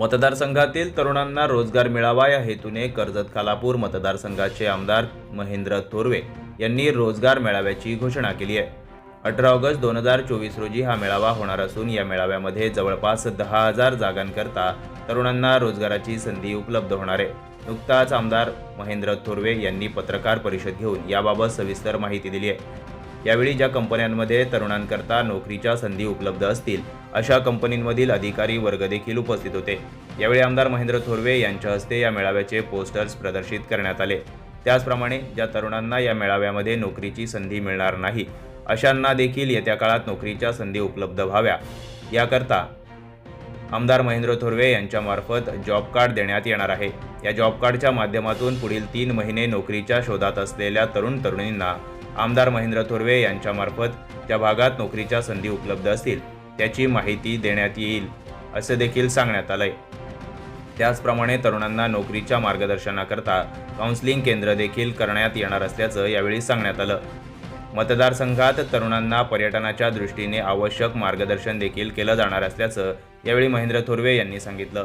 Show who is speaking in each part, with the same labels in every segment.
Speaker 1: मतदारसंघातील तरुणांना रोजगार मिळावा या हेतूने कर्जत खालापूर मतदारसंघाचे आमदार महेंद्र थोरवे यांनी रोजगार मेळाव्याची घोषणा केली आहे. अठरा ऑगस्ट दोन हजार चोवीस रोजी हा मेळावा होणार असून या मेळाव्यामध्ये जवळपास दहा हजार जागांकरता तरुणांना रोजगाराची संधी उपलब्ध होणार आहे. नुकताच आमदार महेंद्र थोरवे यांनी पत्रकार परिषद घेऊन याबाबत सविस्तर माहिती दिली आहे. यावेळी ज्या कंपन्यांमध्ये तरुणांकरता नोकरीच्या संधी उपलब्ध असतील अशा कंपनींमधील अधिकारी वर्ग देखील उपस्थित होते. यावेळी आमदार महेंद्र थोरवे यांच्या हस्ते या मेळाव्याचे पोस्टर्स प्रदर्शित करण्यात आले. त्याचप्रमाणे ज्या तरुणांना या मेळाव्यामध्ये नोकरीची संधी मिळणार नाही अशांना देखील येत्या काळात नोकरीच्या संधी उपलब्ध व्हाव्या. याकरता आमदार महेंद्र थोरवे यांच्यामार्फत जॉब कार्ड देण्यात येणार आहे. या जॉब कार्डच्या माध्यमातून पुढील तीन महिने नोकरीच्या शोधात असलेल्या तरुण तरुणींना आमदार महेंद्र थोरवे यांच्यामार्फत त्या भागात नोकरीच्या संधी उपलब्ध असतील त्याची माहिती देण्यात येईल असे देखील सांगण्यात आलंय. त्याचप्रमाणे तरुणांना नोकरीच्या मार्गदर्शनाकरता काउन्सिलिंग केंद्र देखील करण्यात येणार असल्याचं यावेळी सांगण्यात आलं. मतदारसंघात तरुणांना पर्यटनाच्या दृष्टीने आवश्यक मार्गदर्शन देखील केलं जाणार असल्याचं यावेळी महेंद्र थोरवे यांनी सांगितलं.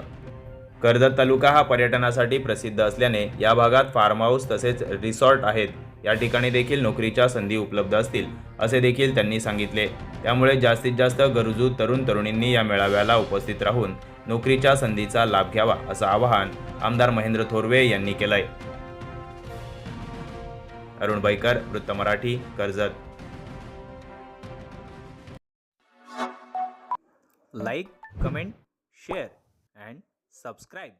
Speaker 1: कर्जत तालुका हा पर्यटनासाठी प्रसिद्ध असल्याने या भागात फार्म हाऊस तसेच रिसॉर्ट आहेत. या ठिकाणी देखील नोकरीच्या संधी उपलब्ध असतील असे देखील त्यांनी सांगितले. त्यामुळे जास्तीत जास्त गरजू तरुण तरुणींनी या मेळाव्याला उपस्थित राहून नोकरीच्या संधीचा लाभ घ्यावा असं आवाहन आमदार महेंद्र थोरवे यांनी केलंय. अरुण बैकर वृत्त Marathi Karjat.
Speaker 2: Like comment share and subscribe.